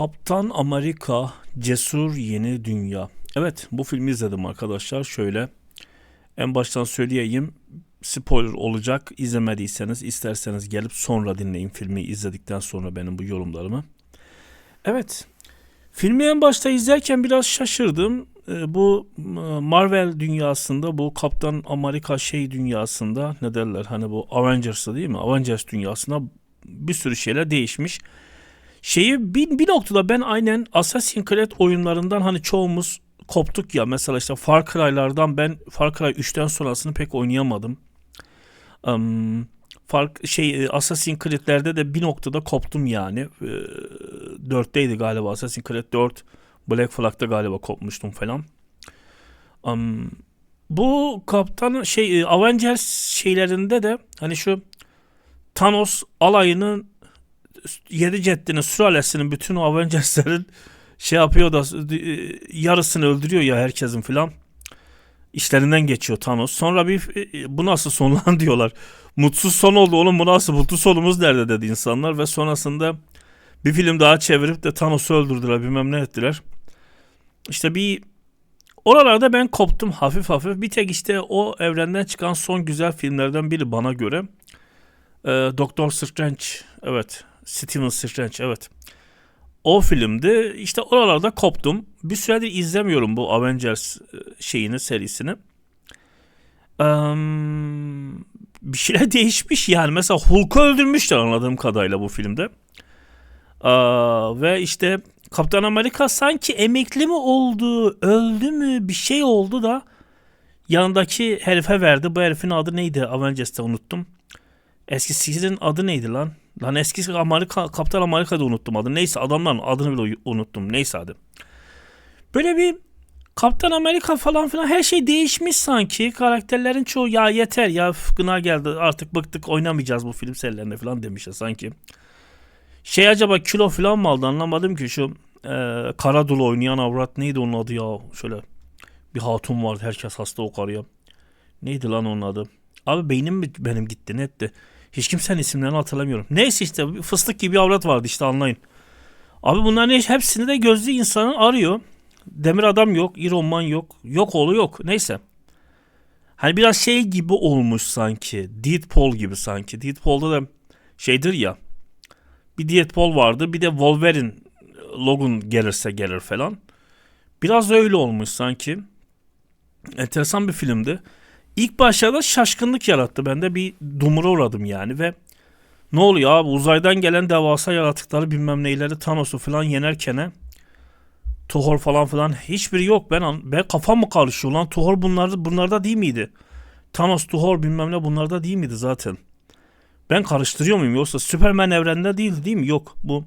Kaptan Amerika Cesur Yeni Dünya. Evet bu filmi izledim arkadaşlar. Şöyle en baştan söyleyeyim. Spoiler olacak. İzlemediyseniz isterseniz gelip sonra dinleyin filmi izledikten sonra benim bu yorumlarımı. Evet. Filmi en başta izlerken biraz şaşırdım. Ee, Bu e, Marvel dünyasında bu Kaptan Amerika şey dünyasında ne derler hani bu Avengers'ı değil mi? Avengers dünyasında bir sürü şeyler değişmiş. Şeyi bir, bir noktada ben aynen Assassin's Creed oyunlarından hani çoğumuz koptuk ya. Mesela işte Far Cry'lardan ben Far Cry 3'ten sonrasını pek oynayamadım. Um, fark şey e, Assassin's Creed'lerde de bir noktada koptum yani. Ee, 4'teydi galiba Assassin's Creed 4. Black Flag'da galiba kopmuştum falan. Um, bu kaptan şey e, Avengers şeylerinde de hani şu Thanos alayının 7 ceddinin sülalesinin bütün Avengers'lerin şey yapıyor da e, yarısını öldürüyor ya herkesin filan. İşlerinden geçiyor Thanos. Sonra bir e, bu nasıl son lan diyorlar. Mutsuz son oldu oğlum bu nasıl mutlu sonumuz nerede dedi insanlar ve sonrasında bir film daha çevirip de Thanos'u öldürdüler bilmem ne ettiler. İşte bir oralarda ben koptum hafif hafif. Bir tek işte o evrenden çıkan son güzel filmlerden biri bana göre. Ee, Doctor Strange evet Steven Strange evet. O filmdi. İşte oralarda koptum. Bir süredir izlemiyorum bu Avengers e, şeyini serisini. Eee, bir şeyler değişmiş yani. Mesela Hulk'u öldürmüşler anladığım kadarıyla bu filmde. Aa, ve işte Kaptan Amerika sanki emekli mi oldu, öldü mü bir şey oldu da yanındaki herife verdi. Bu herifin adı neydi? Avengers'te unuttum. Eskisinin adı neydi lan? Lan eski Amerika, Kaptan Amerika'da unuttum adını. Neyse adamların adını bile unuttum. Neyse adı. Böyle bir Kaptan Amerika falan filan her şey değişmiş sanki. Karakterlerin çoğu ya yeter ya gına geldi artık bıktık oynamayacağız bu film serilerine falan demişler sanki. Şey acaba kilo falan mı aldı anlamadım ki şu e, Karadul oynayan avrat neydi onun adı ya şöyle bir hatun vardı herkes hasta o karıya. Neydi lan onun adı? Abi beynim mi benim gitti netti. Hiç kimsenin isimlerini hatırlamıyorum. Neyse işte fıstık gibi bir avrat vardı işte anlayın. Abi bunların hepsini de gözlü insanın arıyor. Demir adam yok, Iron Man yok, yok oğlu yok. Neyse. Hani biraz şey gibi olmuş sanki. Deadpool gibi sanki. Deadpool'da da şeydir ya. Bir Deadpool vardı, bir de Wolverine Logan gelirse gelir falan. Biraz öyle olmuş sanki. Enteresan bir filmdi. İlk başlarda şaşkınlık yarattı. Ben de bir dumura uğradım yani ve ne oluyor abi uzaydan gelen devasa yaratıkları bilmem neyleri Thanos'u falan yenerken Tuhor falan filan hiçbiri yok. Ben ben kafam mı karışıyor lan? Tuhor bunlarda bunlarda değil miydi? Thanos, Tuhor bilmem ne bunlarda değil miydi zaten? Ben karıştırıyor muyum yoksa Superman evreninde değil değil mi? Yok bu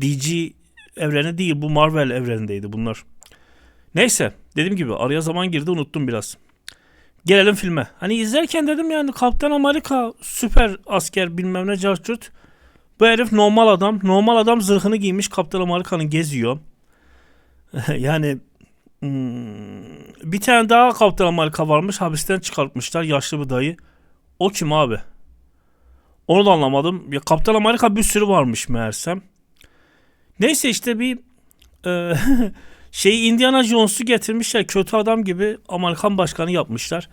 DC evreni değil bu Marvel evrenindeydi bunlar. Neyse dediğim gibi araya zaman girdi unuttum biraz. Gelelim filme. Hani izlerken dedim yani Kaptan Amerika süper asker bilmem ne carçurt. Bu herif normal adam. Normal adam zırhını giymiş Kaptan Amerika'nın geziyor. yani hmm, bir tane daha Kaptan Amerika varmış. Hapisten çıkartmışlar yaşlı bir dayı. O kim abi? Onu da anlamadım. Ya Kaptan Amerika bir sürü varmış meğersem. Neyse işte bir e, şey Indiana Jones'u getirmişler kötü adam gibi Amerikan başkanı yapmışlar.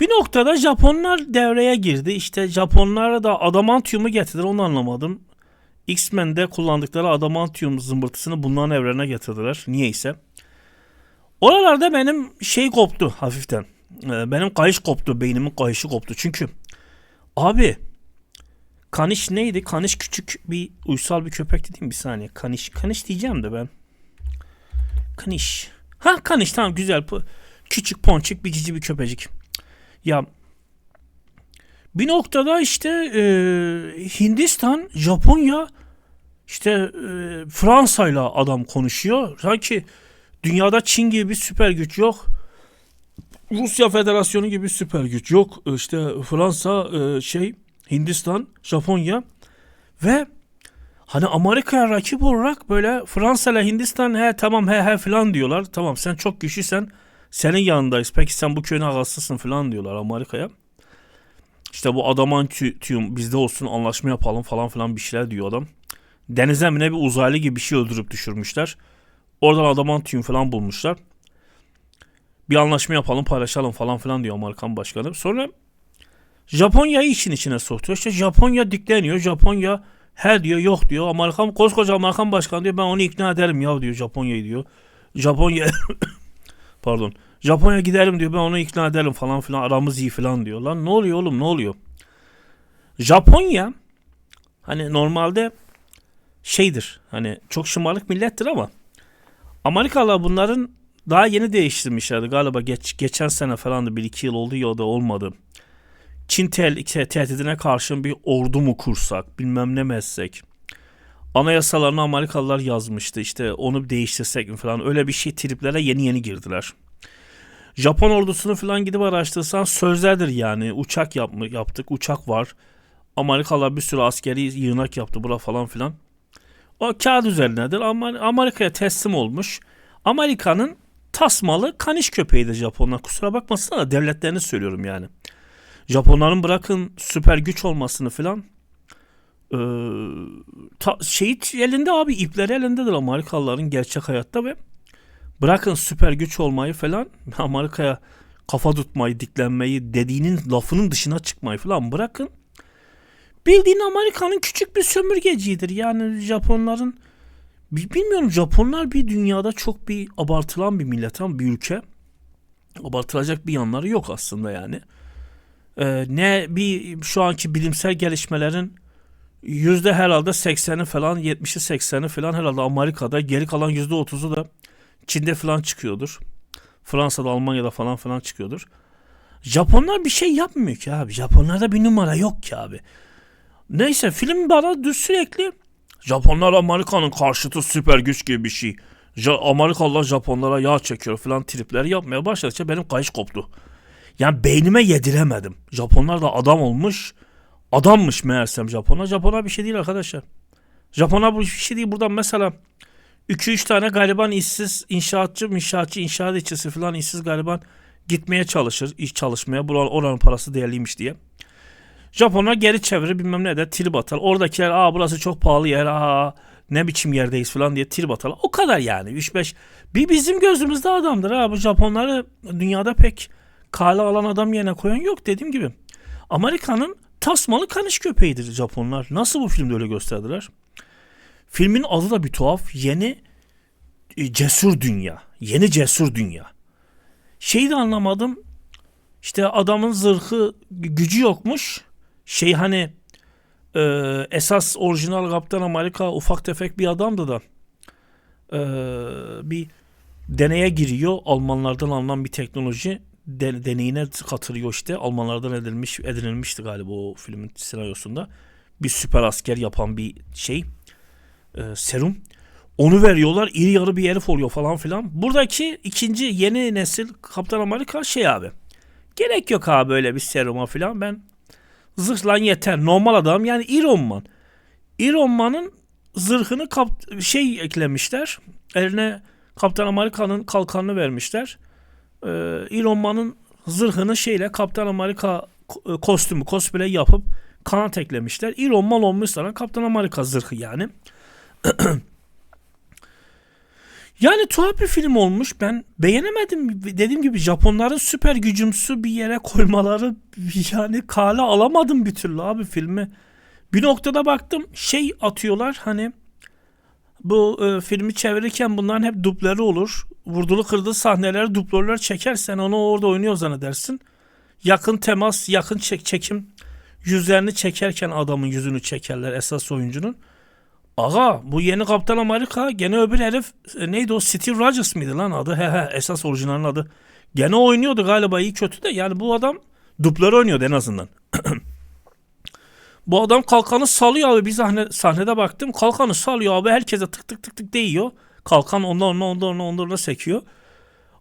Bir noktada Japonlar devreye girdi. İşte Japonlara da adamantiumu getirdiler onu anlamadım. X-Men'de kullandıkları adamantium zımbırtısını bunların evrene getirdiler. Niyeyse. Oralarda benim şey koptu hafiften. Ee, Benim kayış koptu. Beynimin kayışı koptu. Çünkü abi Kaniş neydi? Kaniş küçük bir uysal bir köpekti değil mi? Bir saniye. Kaniş. Kaniş diyeceğim de ben. Kaniş. Ha Kaniş tamam güzel. Küçük ponçik bir cici bir köpecik. Ya bir noktada işte e, Hindistan, Japonya işte e, Fransa'yla adam konuşuyor. Sanki dünyada Çin gibi bir süper güç yok. Rusya Federasyonu gibi süper güç yok. İşte Fransa e, şey Hindistan, Japonya ve hani Amerika'ya rakip olarak böyle Fransa ile Hindistan he tamam he he falan diyorlar. Tamam sen çok güçlüsen senin yanındayız. Peki sen bu köyün ağasısın falan diyorlar Amerika'ya. İşte bu adamantium bizde olsun anlaşma yapalım falan filan bir şeyler diyor adam. Denize mi ne bir uzaylı gibi bir şey öldürüp düşürmüşler. Oradan adamantium falan bulmuşlar. Bir anlaşma yapalım paylaşalım falan filan diyor Amerikan başkanı. Sonra Japonya'yı işin içine sokuyor. İşte Japonya dikleniyor. Japonya he diyor yok diyor. Amerikan koskoca Amerikan başkanı diyor ben onu ikna ederim ya diyor Japonya'yı diyor. Japonya pardon. Japonya gidelim diyor ben onu ikna ederim falan filan aramız iyi falan diyor. Lan ne oluyor oğlum ne oluyor? Japonya hani normalde şeydir hani çok şımarık millettir ama Amerikalılar bunların daha yeni değiştirmişlerdi galiba geç, geçen sene falandı bir iki yıl oldu ya da olmadı. Çin tehdidine karşın bir ordu mu kursak bilmem ne mi etsek. Anayasalarını Amerikalılar yazmıştı işte onu değiştirsek mi falan öyle bir şey triplere yeni yeni girdiler. Japon ordusunu falan gidip araştırsan sözlerdir yani uçak yapma, yaptık uçak var. Amerikalılar bir sürü askeri yığınak yaptı bura falan filan. O kağıt üzerinedir ama Amerika'ya teslim olmuş. Amerika'nın tasmalı kaniş köpeğidir Japonlar. Kusura bakmasına da devletlerini söylüyorum yani. Japonların bırakın süper güç olmasını filan ee, ta, şehit elinde abi ipleri elindedir Amerikalıların gerçek hayatta ve bırakın süper güç olmayı falan Amerika'ya kafa tutmayı, diklenmeyi, dediğinin lafının dışına çıkmayı falan bırakın. Bildiğin Amerika'nın küçük bir sömürgecidir. Yani Japonların bi- bilmiyorum Japonlar bir dünyada çok bir abartılan bir millet ama bir ülke. Abartılacak bir yanları yok aslında yani. Ee, ne bir şu anki bilimsel gelişmelerin yüzde herhalde 80'i falan 70'i 80'i falan herhalde Amerika'da geri kalan yüzde 30'u da Çin'de falan çıkıyordur. Fransa'da Almanya'da falan falan çıkıyordur. Japonlar bir şey yapmıyor ki abi. Japonlarda bir numara yok ki abi. Neyse film bana düz sürekli Japonlar Amerika'nın karşıtı süper güç gibi bir şey. Ja Amerikalılar Japonlara yağ çekiyor falan tripleri yapmaya başladıkça benim kayış koptu. Yani beynime yediremedim. Japonlar da adam olmuş. Adammış meğersem Japonlar. Japonlar bir şey değil arkadaşlar. Japonlar bu bir şey değil. Buradan mesela 2-3 tane gariban işsiz inşaatçı, inşaatçı, inşaat işçisi falan işsiz gariban gitmeye çalışır. iş çalışmaya. Buranın, oranın parası değerliymiş diye. Japonlar geri çevirir bilmem ne de trip atar. Oradakiler aa burası çok pahalı yer aa ne biçim yerdeyiz falan diye trip atarlar. O kadar yani 3-5. Bir bizim gözümüzde adamdır ha. Bu Japonları dünyada pek kale alan adam yerine koyan yok dediğim gibi. Amerika'nın tasmalı kaniş köpeğidir Japonlar. Nasıl bu filmde öyle gösterdiler? Filmin adı da bir tuhaf. Yeni e, cesur dünya. Yeni cesur dünya. Şeyi de anlamadım. İşte adamın zırhı gücü yokmuş. Şey hani e, esas orijinal Kaptan Amerika ufak tefek bir adamdı da e, bir deneye giriyor. Almanlardan alınan bir teknoloji de- deneyine katılıyor işte. Almanlardan edilmiş edinilmişti galiba o filmin senaryosunda. Bir süper asker yapan bir şey. e, serum. Onu veriyorlar. iri yarı bir herif oluyor falan filan. Buradaki ikinci yeni nesil Kaptan Amerika şey abi. Gerek yok abi böyle bir seruma filan. Ben zırhlan yeter. Normal adam yani Iron Man. Iron Man'ın zırhını kap- şey eklemişler. Eline Kaptan Amerika'nın kalkanını vermişler. Ee, Iron Man'ın zırhını şeyle Kaptan Amerika e, kostümü cosplay yapıp kanat eklemişler. Iron Man olmuş sana Kaptan Amerika zırhı yani. Yani tuhaf bir film olmuş. Ben beğenemedim. Dediğim gibi Japonların süper gücümsü bir yere koymaları yani kale alamadım bir türlü abi filmi. Bir noktada baktım şey atıyorlar hani bu e, filmi çevirirken bunların hep dupları olur. Vurdulu kırdığı sahneleri dublörler çekersen onu orada oynuyor zannedersin. Yakın temas, yakın çek çekim yüzlerini çekerken adamın yüzünü çekerler esas oyuncunun. Aga bu yeni Kaptan Amerika gene öbür herif e, neydi o Steve Rogers mıydı lan adı? He he esas orijinalin adı. Gene oynuyordu galiba iyi kötü de yani bu adam dupları oynuyordu en azından. Bu adam kalkanı salıyor abi bir sahne, sahnede baktım kalkanı salıyor abi herkese tık tık tık tık değiyor. Kalkan ondan ondan ondan ondan ondan sekiyor.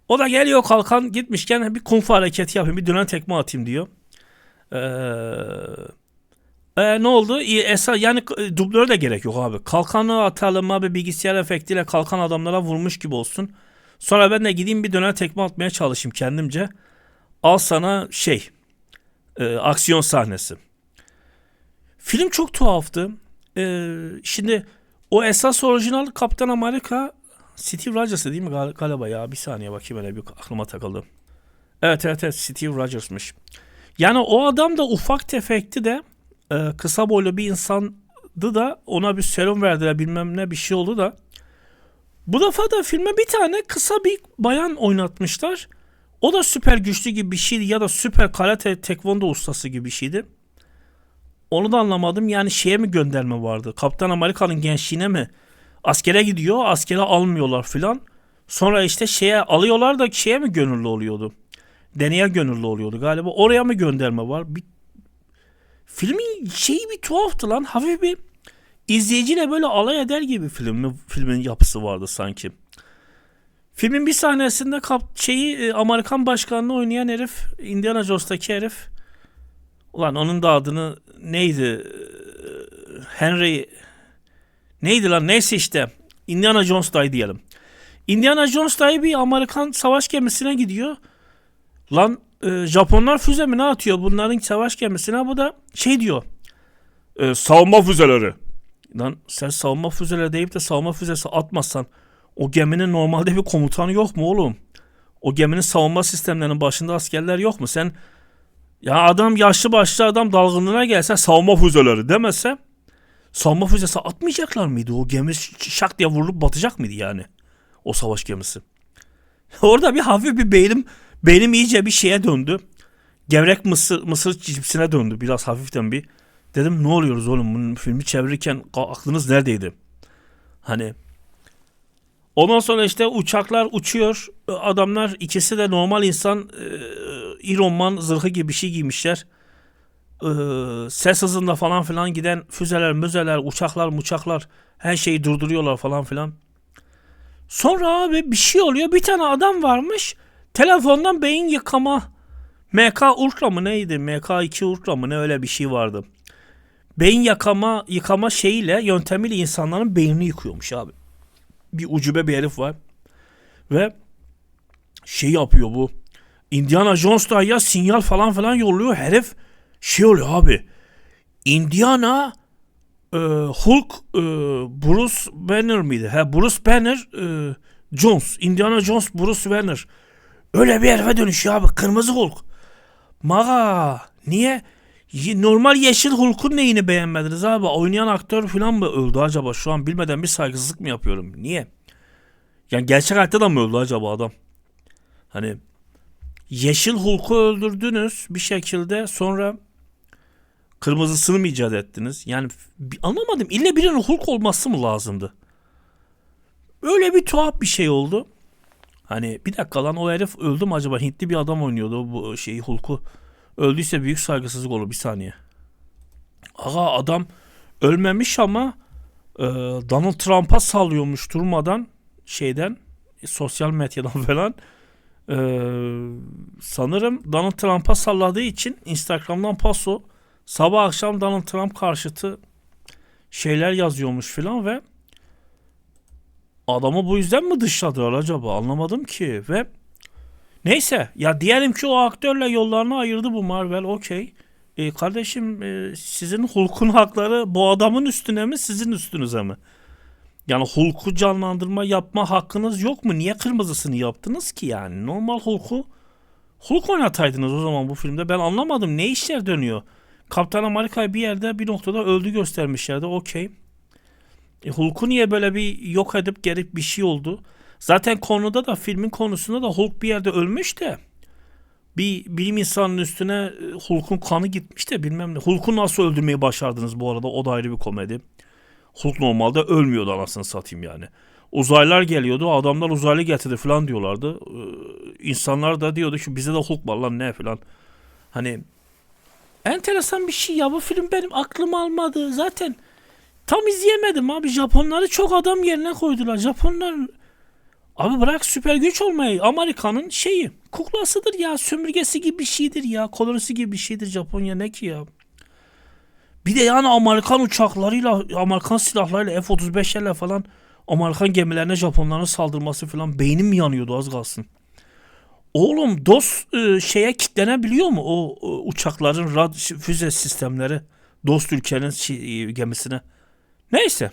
O da geliyor kalkan gitmişken bir kung fu hareketi yapayım bir dönen tekme atayım diyor. Eee e, ne oldu? İyi, Esa yani e, dublöre de gerek yok abi. Kalkanı atalım abi bilgisayar efektiyle kalkan adamlara vurmuş gibi olsun. Sonra ben de gideyim bir döner tekme atmaya çalışayım kendimce. Al sana şey e, aksiyon sahnesi. Film çok tuhaftı. E, şimdi O esas orijinal Kaptan Amerika Steve Rogers'ı değil mi gal- galiba ya? Bir saniye bakayım hele bir aklıma takıldı. Evet evet evet Steve Rogers'mış. Yani o adam da ufak tefekti de e, kısa boylu bir insandı da ona bir serum verdiler bilmem ne bir şey oldu da. Bu defa da filme bir tane kısa bir bayan oynatmışlar. O da süper güçlü gibi bir şeydi ya da süper karate tekvondo ustası gibi bir şeydi. Onu da anlamadım. Yani şeye mi gönderme vardı? Kaptan Amerika'nın gençliğine mi? Askere gidiyor, askere almıyorlar filan. Sonra işte şeye alıyorlar da şeye mi gönüllü oluyordu? Deneye gönüllü oluyordu galiba. Oraya mı gönderme var? Bir... Filmin şeyi bir tuhaftı lan. Hafif bir izleyiciyle böyle alay eder gibi filmin, filmin yapısı vardı sanki. Filmin bir sahnesinde kap, şeyi e, Amerikan başkanını oynayan herif, Indiana Jones'taki herif. Ulan onun da adını neydi? Ee, Henry neydi lan neyse işte. Indiana Jones dayı diyelim. Indiana Jones dayı bir Amerikan savaş gemisine gidiyor. Lan e, Japonlar füze mi ne atıyor bunların savaş gemisine? Bu da şey diyor. E, savunma füzeleri. Lan sen savunma füzeleri deyip de savunma füzesi atmazsan o geminin normalde bir komutanı yok mu oğlum? O geminin savunma sistemlerinin başında askerler yok mu? Sen ya adam yaşlı başlı adam dalgınlığına gelse savunma füzeleri demese savunma füzesi atmayacaklar mıydı? O gemi şak diye vurulup batacak mıydı yani? O savaş gemisi. Orada bir hafif bir beynim beynim iyice bir şeye döndü. Gevrek mısır, mısır cipsine döndü biraz hafiften bir. Dedim ne oluyoruz oğlum bunun filmi çevirirken aklınız neredeydi? Hani Ondan sonra işte uçaklar uçuyor. Adamlar ikisi de normal insan e, Iron Man zırhı gibi bir şey giymişler. E, ses hızında falan filan giden füzeler, müzeler, uçaklar, uçaklar her şeyi durduruyorlar falan filan. Sonra abi bir şey oluyor. Bir tane adam varmış. Telefondan beyin yıkama MK Ultra mı neydi? MK2 Ultra mı ne öyle bir şey vardı. Beyin yıkama yıkama şeyiyle yöntemiyle insanların beynini yıkıyormuş abi bir ucube bir herif var. Ve şey yapıyor bu. Indiana Jones da ya sinyal falan falan yolluyor. Herif şey oluyor abi. Indiana e, Hulk e, Bruce Banner mıydı? He Bruce Banner e, Jones. Indiana Jones Bruce Banner. Öyle bir herife dönüşüyor abi. Kırmızı Hulk. Maga. Niye? Ye- Normal yeşil Hulk'un neyini beğenmediniz abi? Oynayan aktör falan mı öldü acaba? Şu an bilmeden bir saygısızlık mı yapıyorum? Niye? Yani gerçek hayatta da mı öldü acaba adam? Hani yeşil Hulk'u öldürdünüz bir şekilde sonra kırmızısını mı icat ettiniz? Yani anlamadım. İlle birinin Hulk olması mı lazımdı? Öyle bir tuhaf bir şey oldu. Hani bir dakika lan o herif öldü mü acaba? Hintli bir adam oynuyordu bu şeyi Hulk'u. Öldüyse büyük saygısızlık olur bir saniye. Aga adam ölmemiş ama e, Donald Trump'a sallıyormuş durmadan şeyden e, sosyal medyadan falan. E, sanırım Donald Trump'a salladığı için Instagram'dan paso sabah akşam Donald Trump karşıtı şeyler yazıyormuş filan ve adamı bu yüzden mi dışladılar acaba anlamadım ki ve Neyse ya diyelim ki o aktörle yollarını ayırdı bu Marvel okey. E, kardeşim e, sizin Hulk'un hakları bu adamın üstüne mi sizin üstünüze mi? Yani Hulk'u canlandırma yapma hakkınız yok mu? Niye kırmızısını yaptınız ki yani? Normal Hulk'u Hulk oynataydınız o zaman bu filmde. Ben anlamadım ne işler dönüyor. Kaptan Amerika'yı bir yerde bir noktada öldü göstermişlerdi okey. E, Hulk'u niye böyle bir yok edip gerip bir şey oldu? Zaten konuda da filmin konusunda da Hulk bir yerde ölmüş de bir bilim insanının üstüne e, Hulk'un kanı gitmiş de bilmem ne. Hulk'u nasıl öldürmeyi başardınız bu arada o da ayrı bir komedi. Hulk normalde ölmüyordu anasını satayım yani. Uzaylılar geliyordu adamlar uzaylı getirdi falan diyorlardı. Ee, insanlar da diyordu ki bize de Hulk var lan ne falan. Hani enteresan bir şey ya bu film benim aklım almadı. Zaten tam izleyemedim abi. Japonları çok adam yerine koydular. Japonlar Abi bırak süper güç olmayı. Amerika'nın şeyi. Kuklasıdır ya. Sömürgesi gibi bir şeydir ya. Kolonisi gibi bir şeydir Japonya ne ki ya. Bir de yani Amerikan uçaklarıyla, Amerikan silahlarıyla F-35'lerle falan Amerikan gemilerine Japonların saldırması falan beynim yanıyordu az kalsın. Oğlum DOS e, şeye kitlenebiliyor mu o, o uçakların rad füze sistemleri? DOS ülkenin şi- gemisine. Neyse.